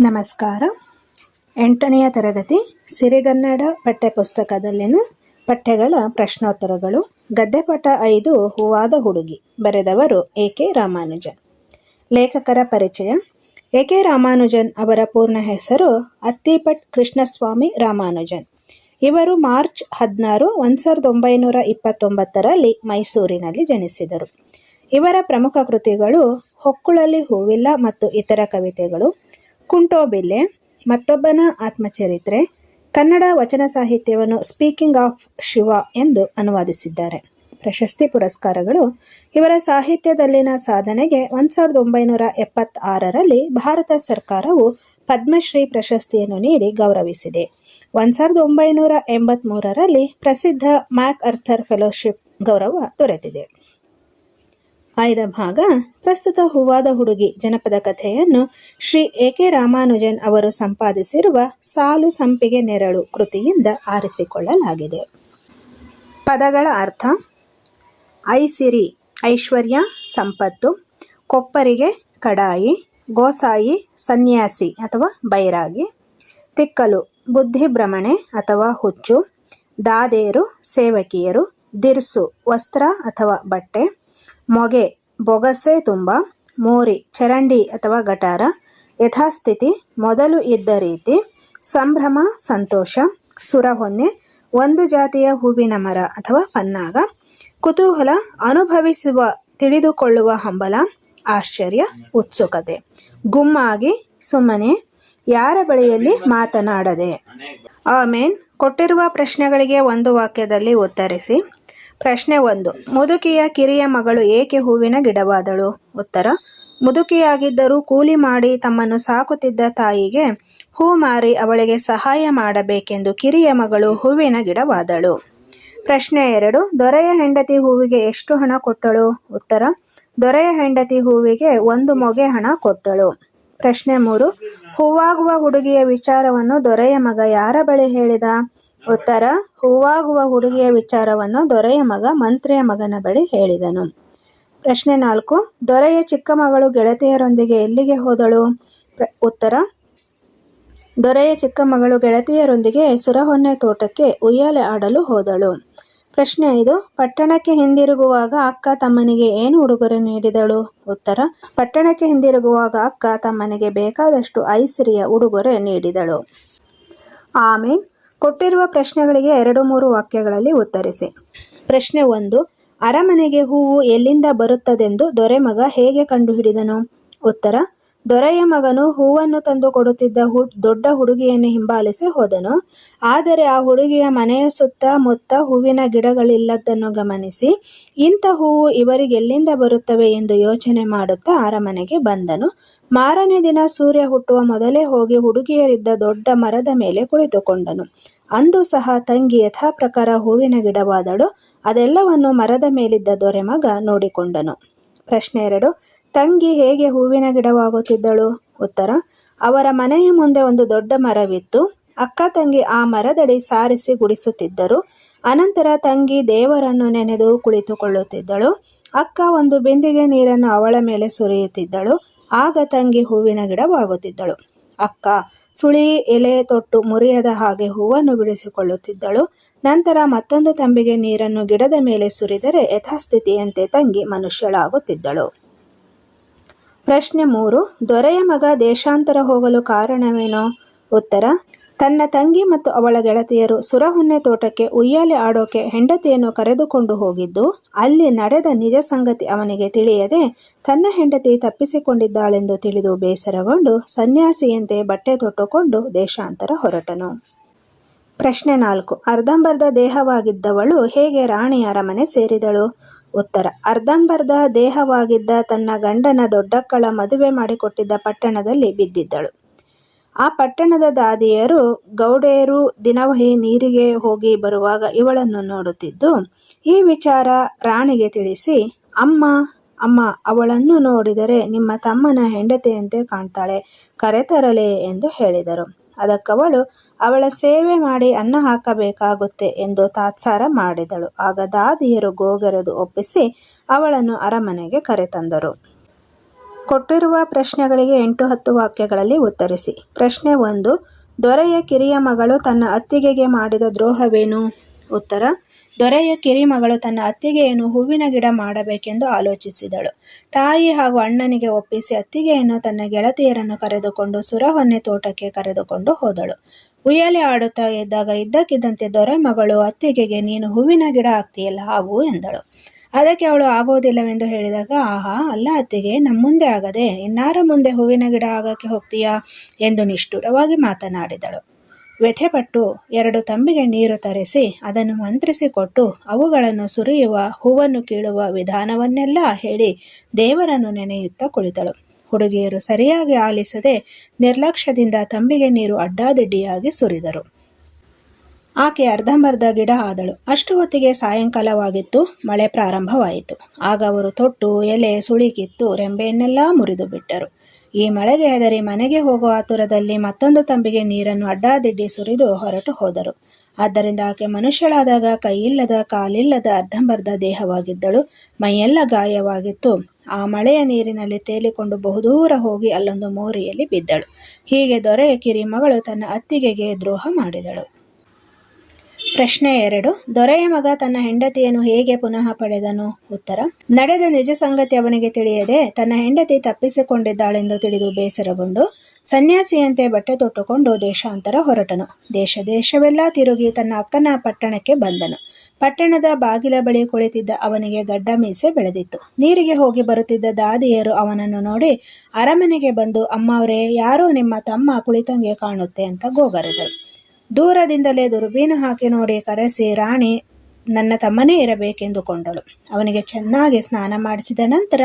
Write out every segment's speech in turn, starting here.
ನಮಸ್ಕಾರ. ಎಂಟನೆಯ ತರಗತಿ ಸಿರಿಗನ್ನಡ ಪಠ್ಯಪುಸ್ತಕದಲ್ಲಿನ ಪಠ್ಯಗಳ ಪ್ರಶ್ನೋತ್ತರಗಳು. ಗದ್ದೆಪಾಠ ಐದು, ಹೂವಾದ ಹುಡುಗಿ, ಬರೆದವರು ಎ ಕೆ ರಾಮಾನುಜನ್. ಲೇಖಕರ ಪರಿಚಯ. ಎ ಕೆ ರಾಮಾನುಜನ್ ಅವರ ಪೂರ್ಣ ಹೆಸರು ಅತ್ತಿಪಟ್ ಕೃಷ್ಣಸ್ವಾಮಿ ರಾಮಾನುಜನ್. ಇವರು ಮಾರ್ಚ್ ಹದಿನಾರು, ಒಂದು ಸಾವಿರದ ಒಂಬೈನೂರ ಇಪ್ಪತ್ತೊಂಬತ್ತರಲ್ಲಿ ಮೈಸೂರಿನಲ್ಲಿ ಜನಿಸಿದರು. ಇವರ ಪ್ರಮುಖ ಕೃತಿಗಳು ಹೊಕ್ಕುಳಲ್ಲಿ ಹೂವಿಲ್ಲ ಮತ್ತು ಇತರ ಕವಿತೆಗಳು. ಕುಂಟೋಬಿಲ್ಲೆ ಮತ್ತೊಬ್ಬನ ಆತ್ಮಚರಿತ್ರೆ, ಕನ್ನಡ ವಚನ ಸಾಹಿತ್ಯವನ್ನು ಸ್ಪೀಕಿಂಗ್ ಆಫ್ ಶಿವ ಎಂದು ಅನುವಾದಿಸಿದ್ದಾರೆ. ಪ್ರಶಸ್ತಿ ಪುರಸ್ಕಾರಗಳು ಇವರ ಸಾಹಿತ್ಯದಲ್ಲಿನ ಸಾಧನೆಗೆ ಒಂದು ಸಾವಿರದ ಒಂಬೈನೂರ ಎಪ್ಪತ್ತಾರರಲ್ಲಿ ಭಾರತ ಸರ್ಕಾರವು ಪದ್ಮಶ್ರೀ ಪ್ರಶಸ್ತಿಯನ್ನು ನೀಡಿ ಗೌರವಿಸಿದೆ. ಒಂದು ಸಾವಿರದ ಒಂಬೈನೂರ ಎಂಬತ್ತ್ಮೂರರಲ್ಲಿ ಪ್ರಸಿದ್ಧ ಮ್ಯಾಕ್ ಅರ್ಥರ್ ಫೆಲೋಶಿಪ್ ಗೌರವ ದೊರೆತಿದೆ. ಆಯ್ದ ಭಾಗ, ಪ್ರಸ್ತುತ ಹೂವಾದ ಹುಡುಗಿ ಜನಪದ ಕಥೆಯನ್ನು ಶ್ರೀ ಎ ಕೆ ರಾಮಾನುಜನ್ ಅವರು ಸಂಪಾದಿಸಿರುವ ಸಾಲು ಸಂಪಿಗೆ ನೆರಳು ಕೃತಿಯಿಂದ ಆರಿಸಿಕೊಳ್ಳಲಾಗಿದೆ. ಪದಗಳ ಅರ್ಥ, ಐಸಿರಿ, ಐಶ್ವರ್ಯ, ಸಂಪತ್ತು, ಕೊಪ್ಪರಿಗೆ ಕಡಾಯಿ, ಗೋಸಾಯಿ, ಸನ್ಯಾಸಿ ಅಥವಾ ಬೈರಾಗಿ, ತಿಕ್ಕಲು ಬುದ್ಧಿಭ್ರಮಣೆ ಅಥವಾ ಹುಚ್ಚು, ದಾದೇರು, ಸೇವಕಿಯರು, ದಿರ್ಸು, ವಸ್ತ್ರ ಅಥವಾ ಬಟ್ಟೆ ಮೊಗೆ, ಬೊಗಸೆ ತುಂಬ, ಮೋರಿ, ಚರಂಡಿ ಅಥವಾ ಗಟಾರ, ಯಥಾಸ್ಥಿತಿ, ಮೊದಲು ಇದ್ದ ರೀತಿ, ಸಂಭ್ರಮ, ಸಂತೋಷ, ಸುರಹೊನ್ನೆ, ಒಂದು ಜಾತಿಯ ಹೂವಿನ ಮರ ಅಥವಾ ಪನ್ನಾಗ, ಕುತೂಹಲ, ಅನುಭವಿಸುವ, ತಿಳಿದುಕೊಳ್ಳುವ ಹಂಬಲ, ಆಶ್ಚರ್ಯ, ಉತ್ಸುಕತೆ, ಗುಮ್ಮಾಗಿ, ಸುಮ್ಮನೆ, ಯಾರ ಬಳಿಯಲ್ಲಿ ಮಾತನಾಡದೆ. ಆಮೇನ್. ಕೊಟ್ಟಿರುವ ಪ್ರಶ್ನೆಗಳಿಗೆ ಒಂದು ವಾಕ್ಯದಲ್ಲಿ ಉತ್ತರಿಸಿ ಪ್ರಶ್ನೆ ಒಂದು. ಮುದುಕಿಯ ಕಿರಿಯ ಮಗಳು ಏಕೆ ಹೂವಿನ ಗಿಡವಾದಳು? ಉತ್ತರ, ಮುದುಕಿಯಾಗಿದ್ದರೂ ಕೂಲಿ ಮಾಡಿ ತಮ್ಮನ್ನು ಸಾಕುತ್ತಿದ್ದ ತಾಯಿಗೆ ಹೂ ಮಾರಿ ಅವಳಿಗೆ ಸಹಾಯ ಮಾಡಬೇಕೆಂದು ಕಿರಿಯ ಮಗಳು ಹೂವಿನ ಗಿಡವಾದಳು. ಪ್ರಶ್ನೆ ಎರಡು, ದೊರೆಯ ಹೆಂಡತಿ ಹೂವಿಗೆ ಎಷ್ಟು ಹಣ ಕೊಟ್ಟಳು? ಉತ್ತರ, ದೊರೆಯ ಹೆಂಡತಿ ಹೂವಿಗೆ ಒಂದು ಮೊಗೆ ಹಣ ಕೊಟ್ಟಳು. ಪ್ರಶ್ನೆ ಮೂರು, ಹೂವಾಗುವ ಹುಡುಗಿಯ ವಿಚಾರವನ್ನು ದೊರೆಯ ಮಗ ಯಾರ ಬಳಿ ಹೇಳಿದ? ಉತ್ತರ, ಹೂವಾಗುವ ಹುಡುಗಿಯ ವಿಚಾರವನ್ನು ದೊರೆಯ ಮಗ ಮಂತ್ರಿಯ ಮಗನ ಬಳಿ ಹೇಳಿದನು. ಪ್ರಶ್ನೆ ನಾಲ್ಕು, ದೊರೆಯ ಚಿಕ್ಕ ಮಗಳು ಗೆಳತಿಯರೊಂದಿಗೆ ಎಲ್ಲಿಗೆ ಹೋದಳು? ಉತ್ತರ, ದೊರೆಯ ಚಿಕ್ಕ ಮಗಳು ಗೆಳತಿಯರೊಂದಿಗೆ ಸುರಹೊನ್ನೆ ತೋಟಕ್ಕೆ ಉಯ್ಯಾಲೆ ಆಡಲು ಹೋದಳು. ಪ್ರಶ್ನೆ ಐದು, ಪಟ್ಟಣಕ್ಕೆ ಹಿಂದಿರುಗುವಾಗ ಅಕ್ಕ ತಮ್ಮನಿಗೆ ಏನು ಉಡುಗೊರೆ ನೀಡಿದಳು? ಉತ್ತರ, ಪಟ್ಟಣಕ್ಕೆ ಹಿಂದಿರುಗುವಾಗ ಅಕ್ಕ ತಮ್ಮನಿಗೆ ಬೇಕಾದಷ್ಟು ಐಸಿರಿಯ ಉಡುಗೊರೆ ನೀಡಿದಳು. ಆಮೇಲೆ ಕೊಟ್ಟಿರುವ ಪ್ರಶ್ನೆಗಳಿಗೆ ಎರಡು ಮೂರು ವಾಕ್ಯಗಳಲ್ಲಿ ಉತ್ತರಿಸಿ. ಪ್ರಶ್ನೆ ಒಂದು, ಅರಮನೆಗೆ ಹೂವು ಎಲ್ಲಿಂದ ಬರುತ್ತದೆಂದು ದೊರೆಮಗ ಹೇಗೆ ಕಂಡುಹಿಡಿದನು? ಉತ್ತರ ದೊರೆಯ ಮಗನು ಹೂವನ್ನು ತಂದು ಕೊಡುತ್ತಿದ್ದ ಹು, ದೊಡ್ಡ ಹುಡುಗಿಯನ್ನು ಹಿಂಬಾಲಿಸಿ ಹೋದನು. ಆದರೆ ಆ ಹುಡುಗಿಯ ಮನೆಯ ಸುತ್ತ ಮುತ್ತ ಹೂವಿನ ಗಿಡಗಳಿಲ್ಲದನ್ನು ಗಮನಿಸಿ, ಇಂಥ ಹೂವು ಇವರಿಗೆಲ್ಲಿಂದ ಬರುತ್ತವೆ ಎಂದು ಯೋಚನೆ ಮಾಡುತ್ತಾ ಅರಮನೆಗೆ ಬಂದನು. ಮಾರನೇ ದಿನ ಸೂರ್ಯ ಹುಟ್ಟುವ ಮೊದಲೇ ಹೋಗಿ ಹುಡುಗಿಯರಿದ್ದ ದೊಡ್ಡ ಮರದ ಮೇಲೆ ಕುಳಿತುಕೊಂಡನು. ಅಂದು ಸಹ ತಂಗಿ ಯಥಾ ಪ್ರಕಾರ ಹೂವಿನ ಗಿಡವಾದಳು. ಅದೆಲ್ಲವನ್ನು ಮರದ ಮೇಲಿದ್ದ ದೊರೆಮಗ ನೋಡಿಕೊಂಡನು. ಪ್ರಶ್ನೆ ಎರಡು ತಂಗಿ ಹೇಗೆ ಹೂವಿನ ಗಿಡವಾಗುತ್ತಿದ್ದಳು? ಉತ್ತರ, ಅವರ ಮನೆಯ ಮುಂದೆ ಒಂದು ದೊಡ್ಡ ಮರವಿತ್ತು. ಅಕ್ಕ ತಂಗಿ ಆ ಮರದಡಿ ಸಾರಿಸಿ ಗುಡಿಸುತ್ತಿದ್ದರು. ಅನಂತರ ತಂಗಿ ದೇವರನ್ನು ನೆನೆದು ಕುಳಿತುಕೊಳ್ಳುತ್ತಿದ್ದಳು. ಅಕ್ಕ ಒಂದು ಬಿಂದಿಗೆ ನೀರನ್ನು ಅವಳ ಮೇಲೆ ಸುರಿಯುತ್ತಿದ್ದಳು. ಆಗ ತಂಗಿ ಹೂವಿನ ಗಿಡವಾಗುತ್ತಿದ್ದಳು. ಅಕ್ಕ, ಸುಳಿ, ಎಲೆ, ತೊಟ್ಟು ಮುರಿಯದ ಹಾಗೆ ಹೂವನ್ನು ಬಿಡಿಸಿಕೊಳ್ಳುತ್ತಿದ್ದಳು. ನಂತರ ಮತ್ತೊಂದು ತಂಬಿಗೆ ನೀರನ್ನು ಗಿಡದ ಮೇಲೆ ಸುರಿದರೆ ಯಥಾಸ್ಥಿತಿಯಂತೆ ತಂಗಿ ಮನುಷ್ಯಳಾಗುತ್ತಿದ್ದಳು. ಪ್ರಶ್ನೆ ಮೂರು, ದೊರೆಯ ಮಗ ದೇಶಾಂತರ ಹೋಗಲು ಕಾರಣವೇನು? ಉತ್ತರ, ತನ್ನ ತಂಗಿ ಮತ್ತು ಅವಳ ಗೆಳತಿಯರು ಸುರಹೊನ್ನೆ ತೋಟಕ್ಕೆ ಉಯ್ಯಾಲೆ ಆಡೋಕೆ ಹೆಂಡತಿಯನ್ನು ಕರೆದುಕೊಂಡು ಹೋಗಿದ್ದು, ಅಲ್ಲಿ ನಡೆದ ನಿಜ ಸಂಗತಿ ಅವನಿಗೆ ತಿಳಿಯದೆ ತನ್ನ ಹೆಂಡತಿ ತಪ್ಪಿಸಿಕೊಂಡಿದ್ದಾಳೆಂದು ತಿಳಿದು ಬೇಸರಗೊಂಡು ಸನ್ಯಾಸಿಯಂತೆ ಬಟ್ಟೆ ತೊಟ್ಟುಕೊಂಡು ದೇಶಾಂತರ ಹೊರಟನು. ಪ್ರಶ್ನೆ ನಾಲ್ಕು, ಅರ್ಧಂಬರ್ಧ ದೇಹವಾಗಿದ್ದವಳು ಹೇಗೆ ರಾಣಿಯ ಅರಮನೆ ಸೇರಿದಳು? ಉತ್ತರ, ಅರ್ಧಂಬರ್ಧ ದೇಹವಾಗಿದ್ದ ತನ್ನ ಗಂಡನ ದೊಡ್ಡಕ್ಕಳ ಮದುವೆ ಮಾಡಿಕೊಟ್ಟಿದ್ದ ಪಟ್ಟಣದಲ್ಲಿ ಬಿದ್ದಿದ್ದಳು. ಆ ಪಟ್ಟಣದ ದಾದಿಯರು ಗೌಡೆಯರು ದಿನವಹಿ ನೀರಿಗೆ ಹೋಗಿ ಬರುವಾಗ ಇವಳನ್ನು ನೋಡುತ್ತಿದ್ದು, ಈ ವಿಚಾರ ರಾಣಿಗೆ ತಿಳಿಸಿ, ಅಮ್ಮ ಅಮ್ಮ, ಅವಳನ್ನು ನೋಡಿದರೆ ನಿಮ್ಮ ತಮ್ಮನ ಹೆಂಡತಿಯಂತೆ ಕಾಣ್ತಾಳೆ, ಕರೆತರಲೆ ಎಂದು ಹೇಳಿದರು. ಅದಕ್ಕವಳು ಅವಳ ಸೇವೆ ಮಾಡಿ ಅನ್ನ ಹಾಕಬೇಕಾಗುತ್ತೆ ಎಂದು ತಾತ್ಸಾರ ಮಾಡಿದಳು. ಆಗ ದಾದಿಯರು ಗೋಗರೆದು ಒಪ್ಪಿಸಿ ಅವಳನ್ನು ಅರಮನೆಗೆ ಕರೆತಂದರು. ಕೊಟ್ಟಿರುವ ಪ್ರಶ್ನೆಗಳಿಗೆ ಎಂಟು ಹತ್ತು ವಾಕ್ಯಗಳಲ್ಲಿ ಉತ್ತರಿಸಿ. ಪ್ರಶ್ನೆ ಒಂದು, ದೊರೆಯ ಕಿರಿಯ ಮಗಳು ತನ್ನ ಅತ್ತಿಗೆಗೆ ಮಾಡಿದ ದ್ರೋಹವೇನು? ಉತ್ತರ, ದೊರೆಯ ಕಿರಿ ಮಗಳು ತನ್ನ ಅತ್ತಿಗೆಯನ್ನು ಹೂವಿನ ಗಿಡ ಮಾಡಬೇಕೆಂದು ಆಲೋಚಿಸಿದಳು. ತಾಯಿ ಹಾಗೂ ಅಣ್ಣನಿಗೆ ಒಪ್ಪಿಸಿ ಅತ್ತಿಗೆಯನ್ನು ತನ್ನ ಗೆಳತಿಯರನ್ನು ಕರೆದುಕೊಂಡು ಸುರಹೊನ್ನೆ ತೋಟಕ್ಕೆ ಕರೆದುಕೊಂಡು ಹೋದಳು. ಉಯ್ಯಾಲೆ ಆಡುತ್ತಾ ಇದ್ದಾಗ ಇದ್ದಕ್ಕಿದ್ದಂತೆ ದೊರೆ ಮಗಳು, ಅತ್ತಿಗೆಗೆ ನೀನು ಹೂವಿನ ಗಿಡ ಆಗ್ತೀಯಲ್ಲ ಹಾಗು ಎಂದಳು. ಅದಕ್ಕೆ ಅವಳು, ಆಗೋದಿಲ್ಲವೆಂದು ಹೇಳಿದಾಗ, ಆಹಾ, ಅಲ್ಲ ಅತ್ತಿಗೆ ನಮ್ಮ ಮುಂದೆ ಆಗದೆ, ಇನ್ನಾರ ಮುಂದೆ ಹೂವಿನ ಗಿಡ ಆಗಕ್ಕೆ ಹೋಗ್ತೀಯಾ? ಎಂದು ನಿಷ್ಠುರವಾಗಿ ಮಾತನಾಡಿದಳು. ವ್ಯಥೆಪಟ್ಟು ಎರಡು ತಂಬಿಗೆ ನೀರು ತರಿಸಿ, ಅದನ್ನು ಮಂತ್ರಿಸಿಕೊಟ್ಟು, ಅವುಗಳನ್ನು ಸುರಿಯುವ, ಹೂವನ್ನು ಕೀಳುವ ವಿಧಾನವನ್ನೆಲ್ಲ ಹೇಳಿ ದೇವರನ್ನು ನೆನೆಯುತ್ತಾ ಕುಳಿತಳು. ಹುಡುಗಿಯರು ಸರಿಯಾಗಿ ಆಲಿಸದೆ ನಿರ್ಲಕ್ಷ್ಯದಿಂದ ತಂಬಿಗೆ ನೀರು ಅಡ್ಡಾದಿಡ್ಡಿಯಾಗಿ ಸುರಿದರು. ಆಕೆ ಅರ್ಧಂಬರ್ಧ ಗಿಡ ಆದಳು ಅಷ್ಟು ಹೊತ್ತಿಗೆ ಸಾಯಂಕಾಲವಾಗಿತ್ತು. ಮಳೆ ಪ್ರಾರಂಭವಾಯಿತು. ಆಗ ಅವರು ತೊಟ್ಟು, ಎಲೆ ಸುಳಿ ಕಿತ್ತು ರೆಂಬೆಯನ್ನೆಲ್ಲ ಮುರಿದು ಬಿಟ್ಟರು. ಈ ಮಳೆಗೆ ಹೆದರಿ ಮನೆಗೆ ಹೋಗುವ ಆತುರದಲ್ಲಿ ಮತ್ತೊಂದು ತಂಬಿಗೆ ನೀರನ್ನು ಅಡ್ಡಾದಿಡ್ಡಿ ಸುರಿದು ಹೊರಟು ಹೋದರು. ಆದ್ದರಿಂದ ಆಕೆ ಮನುಷ್ಯಳಾದಾಗ ಕೈಯಿಲ್ಲದ, ಕಾಲಿಲ್ಲದ ಅರ್ಧಂಬರ್ಧ ದೇಹವಾಗಿದ್ದಳು. ಮೈಯೆಲ್ಲ ಗಾಯವಾಗಿತ್ತು. ಆ ಮಳೆಯ ನೀರಿನಲ್ಲಿ ತೇಲಿಕೊಂಡು ಬಹುದೂರ ಹೋಗಿ ಅಲ್ಲೊಂದು ಮೋರಿಯಲ್ಲಿ ಬಿದ್ದಳು. ಹೀಗೆ ದೊರೆಯ ಕಿರಿ ಮಗಳು ತನ್ನ ಅತ್ತಿಗೆಗೆ ದ್ರೋಹ ಮಾಡಿದಳು. ಪ್ರಶ್ನೆ ಎರಡು, ದೊರೆಯ ಮಗ ತನ್ನ ಹೆಂಡತಿಯನ್ನು ಹೇಗೆ ಪುನಃ ಪಡೆದನು? ಉತ್ತರ, ನಡೆದ ನಿಜ ಸಂಗತಿ ಅವನಿಗೆ ತಿಳಿಯದೆ ತನ್ನ ಹೆಂಡತಿ ತಪ್ಪಿಸಿಕೊಂಡಿದ್ದಾಳೆಂದು ತಿಳಿದು ಬೇಸರಗೊಂಡು ಸನ್ಯಾಸಿಯಂತೆ ಬಟ್ಟೆ ತೊಟ್ಟುಕೊಂಡು ದೇಶಾಂತರ ಹೊರಟನು. ದೇಶ ದೇಶವೆಲ್ಲ ತಿರುಗಿ ತನ್ನ ಅಕ್ಕನ ಪಟ್ಟಣಕ್ಕೆ ಬಂದನು. ಪಟ್ಟಣದ ಬಾಗಿಲ ಬಳಿ ಕುಳಿತಿದ್ದ ಅವನಿಗೆ ಗಡ್ಡ ಮೀಸೆ ಬೆಳೆದಿತ್ತು. ನೀರಿಗೆ ಹೋಗಿ ಬರುತ್ತಿದ್ದ ದಾದಿಯರು ಅವನನ್ನು ನೋಡಿ ಅರಮನೆಗೆ ಬಂದು ಅಮ್ಮವರೇ ಯಾರೋ ನಿಮ್ಮ ತಮ್ಮ ಕುಳಿತಂಗೆ ಕಾಣುತ್ತೆ ಅಂತ ಗೋಗರೆದರು. ದೂರದಿಂದಲೇ ದುರ್ಬೀನು ಹಾಕಿ ನೋಡಿ ಕರೆಸಿ, ರಾಣಿ ನನ್ನ ತಮ್ಮನೇ ಇರಬೇಕೆಂದುಕೊಂಡಳು. ಅವನಿಗೆ ಚೆನ್ನಾಗಿ ಸ್ನಾನ ಮಾಡಿಸಿದ ನಂತರ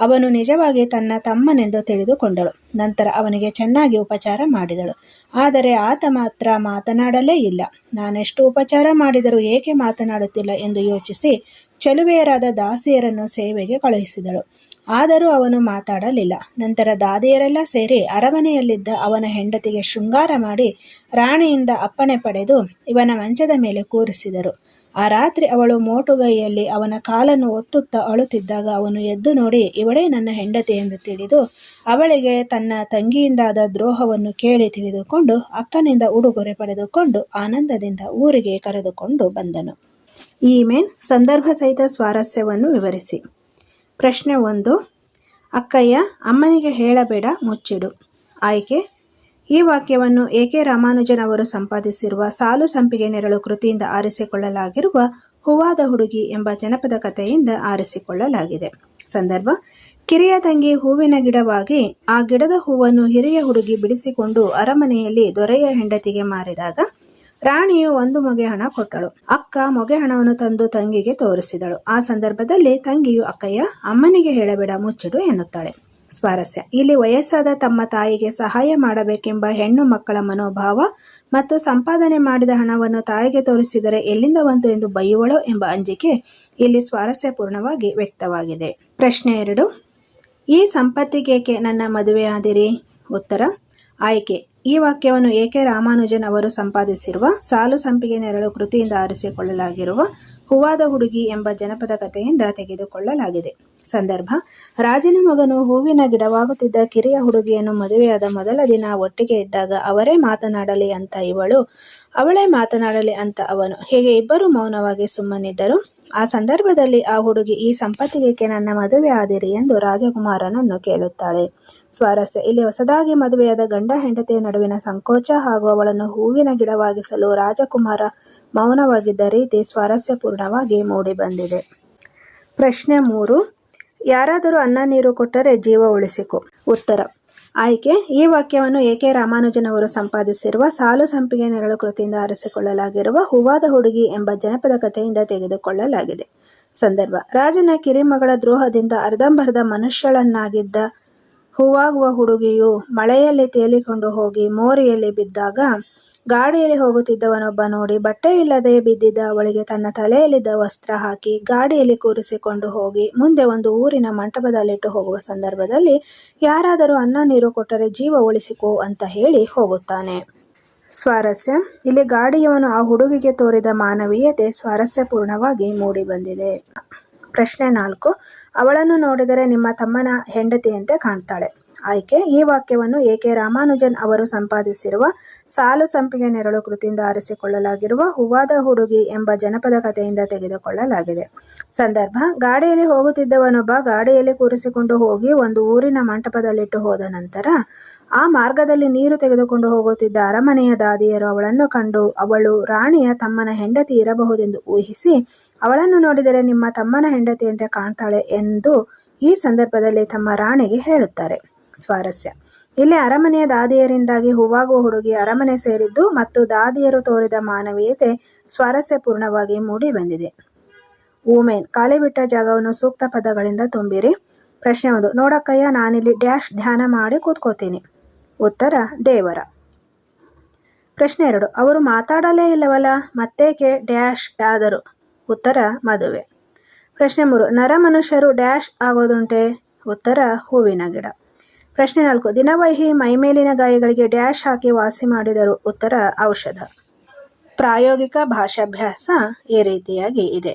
ಅವನು ನಿಜವಾಗಿ ತನ್ನ ತಮ್ಮನೆಂದು ತಿಳಿದುಕೊಂಡಳು. ನಂತರ ಅವನಿಗೆ ಚೆನ್ನಾಗಿ ಉಪಚಾರ ಮಾಡಿದಳು. ಆದರೆ ಆತ ಮಾತ್ರ ಮಾತನಾಡಲೇ ಇಲ್ಲ. ನಾನೆಷ್ಟು ಉಪಚಾರ ಮಾಡಿದರೂ ಏಕೆ ಮಾತನಾಡುತ್ತಿಲ್ಲ ಎಂದು ಯೋಚಿಸಿ ಚೆಲುವೆಯರಾದ ದಾಸಿಯರನ್ನು ಸೇವೆಗೆ ಕಳುಹಿಸಿದಳು. ಆದರೂ ಅವನು ಮಾತಾಡಲಿಲ್ಲ. ನಂತರ ದಾದಿಯರೆಲ್ಲ ಸೇರಿ ಅರಮನೆಯಲ್ಲಿದ್ದ ಅವನ ಹೆಂಡತಿಗೆ ಶೃಂಗಾರ ಮಾಡಿ ರಾಣಿಯಿಂದ ಅಪ್ಪಣೆ ಪಡೆದು ಇವನ ಮಂಚದ ಮೇಲೆ ಕೂರಿಸಿದರು. ಆ ರಾತ್ರಿ ಅವಳು ಮೋಟುಗೈಯಲ್ಲಿ ಅವನ ಕಾಲನ್ನು ಒತ್ತುತ್ತಾ ಅಳುತ್ತಿದ್ದಾಗ ಅವನು ಎದ್ದು ನೋಡಿ, ಇವಳೇ ನನ್ನ ಹೆಂಡತಿ ಎಂದು ತಿಳಿದು ಅವಳಿಗೆ ತನ್ನ ತಂಗಿಯಿಂದಾದ ದ್ರೋಹವನ್ನು ಕೇಳಿ ತಿಳಿದುಕೊಂಡು ಅಕ್ಕನಿಂದ ಉಡುಗೊರೆ ಪಡೆದುಕೊಂಡು ಆನಂದದಿಂದ ಊರಿಗೆ ಕರೆದುಕೊಂಡು ಬಂದನು. ಈ ಮೇನ್ ಸಂದರ್ಭ ಸಹಿತ ಸ್ವಾರಸ್ಯವನ್ನು ವಿವರಿಸಿ. ಪ್ರಶ್ನೆ ಒಂದು, ಅಕ್ಕಯ್ಯ, ಅಮ್ಮನಿಗೆ ಹೇಳಬೇಡ, ಮುಚ್ಚಿಡು. ಆಯ್ಕೆ ಈ ವಾಕ್ಯವನ್ನು ಎ ಕೆ ರಾಮಾನುಜನ್ ಅವರು ಸಂಪಾದಿಸಿರುವ ಸಾಲು ಸಂಪಿಗೆ ನೆರಳು ಕೃತಿಯಿಂದ ಆರಿಸಿಕೊಳ್ಳಲಾಗಿರುವ ಹೂವಾದ ಹುಡುಗಿ ಎಂಬ ಜನಪದ ಕಥೆಯಿಂದ ಆರಿಸಿಕೊಳ್ಳಲಾಗಿದೆ. ಸಂದರ್ಭ, ಕಿರಿಯ ತಂಗಿ ಹೂವಿನ ಗಿಡವಾಗಿ ಆ ಗಿಡದ ಹೂವನ್ನು ಹಿರಿಯ ಹುಡುಗಿ ಬಿಡಿಸಿಕೊಂಡು ಅರಮನೆಯಲ್ಲಿ ದೊರೆಯ ಹೆಂಡತಿಗೆ ಮಾರಿದಾಗ ರಾಣಿಯು ಒಂದು ಮೊಗೆ ಹಣ ಕೊಟ್ಟಳು. ಅಕ್ಕ ಮೊಗೆ ಹಣವನ್ನು ತಂದು ತಂಗಿಗೆ ತೋರಿಸಿದಳು. ಆ ಸಂದರ್ಭದಲ್ಲಿ ತಂಗಿಯು, ಅಕ್ಕಯ್ಯ, ಅಮ್ಮನಿಗೆ ಹೇಳಬೇಡ, ಮುಚ್ಚಿಡು ಎನ್ನುತ್ತಾಳೆ. ಸ್ವಾರಸ್ಯ. ಇಲ್ಲಿ ವಯಸ್ಸಾದ ತಮ್ಮ ತಾಯಿಗೆ ಸಹಾಯ ಮಾಡಬೇಕೆಂಬ ಹೆಣ್ಣು ಮಕ್ಕಳ ಮನೋಭಾವ ಮತ್ತು ಸಂಪಾದನೆ ಮಾಡಿದ ಹಣವನ್ನು ತಾಯಿಗೆ ತೋರಿಸಿದರೆ ಎಲ್ಲಿಂದ ಬಂತು ಎಂದು ಬೈಯುವಳೋ ಎಂಬ ಅಂಜಿಕೆ ಇಲ್ಲಿ ಸ್ವಾರಸ್ಯಪೂರ್ಣವಾಗಿ ವ್ಯಕ್ತವಾಗಿದೆ. ಪ್ರಶ್ನೆ ಎರಡು. ಈ ಸಂಪತ್ತಿಗೇಕೆ ನನ್ನ ಮದುವೆಯಾದಿರಿ ಉತ್ತರ. ಆಯ್ಕೆ. ಈ ವಾಕ್ಯವನ್ನು ಎ ಕೆ ರಾಮಾನುಜನ್ ಅವರು ಸಂಪಾದಿಸಿರುವ ಸಾಲು ಸಂಪಿಗೆ ನೆರಳು ಕೃತಿಯಿಂದ ಆರಿಸಿಕೊಳ್ಳಲಾಗಿರುವ ಹೂವಾದ ಹುಡುಗಿ ಎಂಬ ಜನಪದ ಕಥೆಯಿಂದ ತೆಗೆದುಕೊಳ್ಳಲಾಗಿದೆ. ಸಂದರ್ಭ, ರಾಜನ ಮಗನು ಹೂವಿನ ಗಿಡವಾಗುತ್ತಿದ್ದ ಕಿರಿಯ ಹುಡುಗಿಯನ್ನು ಮದುವೆಯಾದ ಮೊದಲ ದಿನ ಒಟ್ಟಿಗೆ ಇದ್ದಾಗ ಅವರೇ ಮಾತನಾಡಲಿ ಅಂತ ಇವಳು, ಅವಳೇ ಮಾತನಾಡಲಿ ಅಂತ ಅವನು, ಹೇಗೆ ಇಬ್ಬರು ಮೌನವಾಗಿ ಸುಮ್ಮನಿದ್ದರು. ಆ ಸಂದರ್ಭದಲ್ಲಿ ಆ ಹುಡುಗಿ, ಈ ಸಂಪತ್ತಿಗೆ ನನ್ನ ಮದುವೆ ಆದಿರಿ? ಎಂದು ರಾಜಕುಮಾರನನ್ನು ಕೇಳುತ್ತಾಳೆ. ಸ್ವಾರಸ್ಯ, ಇಲ್ಲಿ ಹೊಸದಾಗಿ ಮದುವೆಯಾದ ಗಂಡ ಹೆಂಡತಿಯ ನಡುವಿನ ಸಂಕೋಚ ಹಾಗೂ ಅವಳನ್ನು ಹೂವಿನ ಗಿಡವಾಗಿಸಲು ರಾಜಕುಮಾರ ಮೌನವಾಗಿದ್ದ ರೀತಿ ಸ್ವಾರಸ್ಯಪೂರ್ಣವಾಗಿ ಮೂಡಿಬಂದಿದೆ ಪ್ರಶ್ನೆ ಮೂರು, ಯಾರಾದರೂ ಅನ್ನ ನೀರು ಕೊಟ್ಟರೆ ಜೀವ ಉಳಿಸಿಕೊ? ಉತ್ತರ, ಆಯ್ಕೆ, ಈ ವಾಕ್ಯವನ್ನು ಎ ಕೆ ರಾಮಾನುಜನವರು ಸಂಪಾದಿಸಿರುವ ಸಾಲು ಸಂಪಿಗೆ ನೆರಳು ಕೃತಿಯಿಂದ ಆರಿಸಿಕೊಳ್ಳಲಾಗಿರುವ ಹೂವಾದ ಹುಡುಗಿ ಎಂಬ ಜನಪದ ಕಥೆಯಿಂದ ತೆಗೆದುಕೊಳ್ಳಲಾಗಿದೆ. ಸಂದರ್ಭ, ರಾಜನ ಕಿರಿಮಗಳ ದ್ರೋಹದಿಂದ ಅರ್ಧಂಬರ್ಧ ಮನುಷ್ಯಳನ್ನಾಗಿದ್ದ ಹೂವಾಗುವ ಹುಡುಗಿಯು ಮಳೆಯಲ್ಲಿ ತೇಲಿಕೊಂಡು ಹೋಗಿ ಮೋರಿಯಲ್ಲಿ ಬಿದ್ದಾಗ ಗಾಡಿಯಲ್ಲಿ ಹೋಗುತ್ತಿದ್ದವನೊಬ್ಬ ನೋಡಿ ಬಟ್ಟೆ ಇಲ್ಲದೆ ಬಿದ್ದಿದ್ದ ಅವಳಿಗೆ ತನ್ನ ತಲೆಯಲ್ಲಿದ್ದ ವಸ್ತ್ರ ಹಾಕಿ ಗಾಡಿಯಲ್ಲಿ ಕೂರಿಸಿಕೊಂಡು ಹೋಗಿ ಮುಂದೆ ಒಂದು ಊರಿನ ಮಂಟಪದಲ್ಲಿಟ್ಟು ಹೋಗುವ ಸಂದರ್ಭದಲ್ಲಿ ಯಾರಾದರೂ ಅನ್ನ ನೀರು ಕೊಟ್ಟರೆ ಜೀವ ಉಳಿಸಿಕೋ ಅಂತ ಹೇಳಿ ಹೋಗುತ್ತಾನೆ. ಸ್ವಾರಸ್ಯ. ಇಲ್ಲಿ ಗಾಡಿಯವನು ಆ ಹುಡುಗಿಗೆ ತೋರಿದ ಮಾನವೀಯತೆ ಸ್ವಾರಸ್ಯಪೂರ್ಣವಾಗಿ ಮೂಡಿಬಂದಿದೆ. ಪ್ರಶ್ನೆ ನಾಲ್ಕು. ಅವಳನ್ನು ನೋಡಿದರೆ ನಿಮ್ಮ ತಮ್ಮನ ಹೆಂಡತಿಯಂತೆ ಕಾಣ್ತಾಳೆ. ಆಯ್ಕೆ. ಈ ವಾಕ್ಯವನ್ನು ಏಕೆ ರಾಮಾನುಜನ್ ಅವರು ಸಂಪಾದಿಸಿರುವ ಸಾಲು ಸಂಪಿಗೆ ನೆರಳು ಕೃತಿಯಿಂದ ಆರಿಸಿಕೊಳ್ಳಲಾಗಿರುವ ಹೂವಾದ ಹುಡುಗಿ ಎಂಬ ಜನಪದ ಕಥೆಯಿಂದ ತೆಗೆದುಕೊಳ್ಳಲಾಗಿದೆ. ಸಂದರ್ಭ, ಗಾಡಿಯಲ್ಲಿ ಹೋಗುತ್ತಿದ್ದವನೊಬ್ಬ ಗಾಡಿಯಲ್ಲಿ ಕೂರಿಸಿಕೊಂಡು ಹೋಗಿ ಒಂದು ಊರಿನ ಮಂಟಪದಲ್ಲಿಟ್ಟು ಹೋದ ನಂತರ ಆ ಮಾರ್ಗದಲ್ಲಿ ನೀರು ತೆಗೆದುಕೊಂಡು ಹೋಗುತ್ತಿದ್ದ ಅರಮನೆಯ ದಾದಿಯರು ಅವಳನ್ನು ಕಂಡು ಅವಳು ರಾಣಿಯ ತಮ್ಮನ ಹೆಂಡತಿ ಇರಬಹುದೆಂದು ಊಹಿಸಿ, ಅವಳನ್ನು ನೋಡಿದರೆ ನಿಮ್ಮ ತಮ್ಮನ ಹೆಂಡತಿಯಂತೆ ಕಾಣ್ತಾಳೆ ಎಂದು ಈ ಸಂದರ್ಭದಲ್ಲಿ ತಮ್ಮ ರಾಣಿಗೆ ಹೇಳುತ್ತಾರೆ. ಸ್ವಾರಸ್ಯ. ಇಲ್ಲಿ ಅರಮನೆಯ ದಾದಿಯರಿಂದಾಗಿ ಹೂವಾಗುವ ಹುಡುಗಿ ಅರಮನೆ ಸೇರಿದ್ದು ಮತ್ತು ದಾದಿಯರು ತೋರಿದ ಮಾನವೀಯತೆ ಸ್ವಾರಸ್ಯಪೂರ್ಣವಾಗಿ ಮೂಡಿ ಬಂದಿದೆ ವುಮೆನ್, ಖಾಲಿ ಬಿಟ್ಟ ಜಾಗವನ್ನು ಸೂಕ್ತ ಪದಗಳಿಂದ ತುಂಬಿರಿ. ಪ್ರಶ್ನೆ ಒಂದು, ನೋಡಕ್ಕಯ್ಯ, ನಾನಿಲ್ಲಿ ಡ್ಯಾಶ್ ಧ್ಯಾನ ಮಾಡಿ ಕೂತ್ಕೋತೀನಿ. ಉತ್ತರ, ದೇವರ. ಪ್ರಶ್ನೆ ಎರಡು, ಅವರು ಮಾತಾಡಲೇ ಇಲ್ಲವಲ್ಲ, ಮತ್ತೇಕೆ ಡ್ಯಾಶ್ ಆದರು? ಉತ್ತರ, ಮದುವೆ. ಪ್ರಶ್ನೆ ಮೂರು, ನರ ಮನುಷ್ಯರು ಡ್ಯಾಶ್ ಆಗೋದುಂಟೆ? ಉತ್ತರ, ಹೂವಿನ ಗಿಡ. ಪ್ರಶ್ನೆ ನಾಲ್ಕು. ದಿನವಹಿ ಮೈಮೇಲಿನ ಗಾಯಗಳಿಗೆ ಡ್ಯಾಶ್ ಹಾಕಿ ವಾಸಿ ಮಾಡಿದರು. ಉತ್ತರ, ಔಷಧ. ಪ್ರಾಯೋಗಿಕ ಭಾಷಾಭ್ಯಾಸ ಈ ರೀತಿಯಾಗಿ ಇದೆ.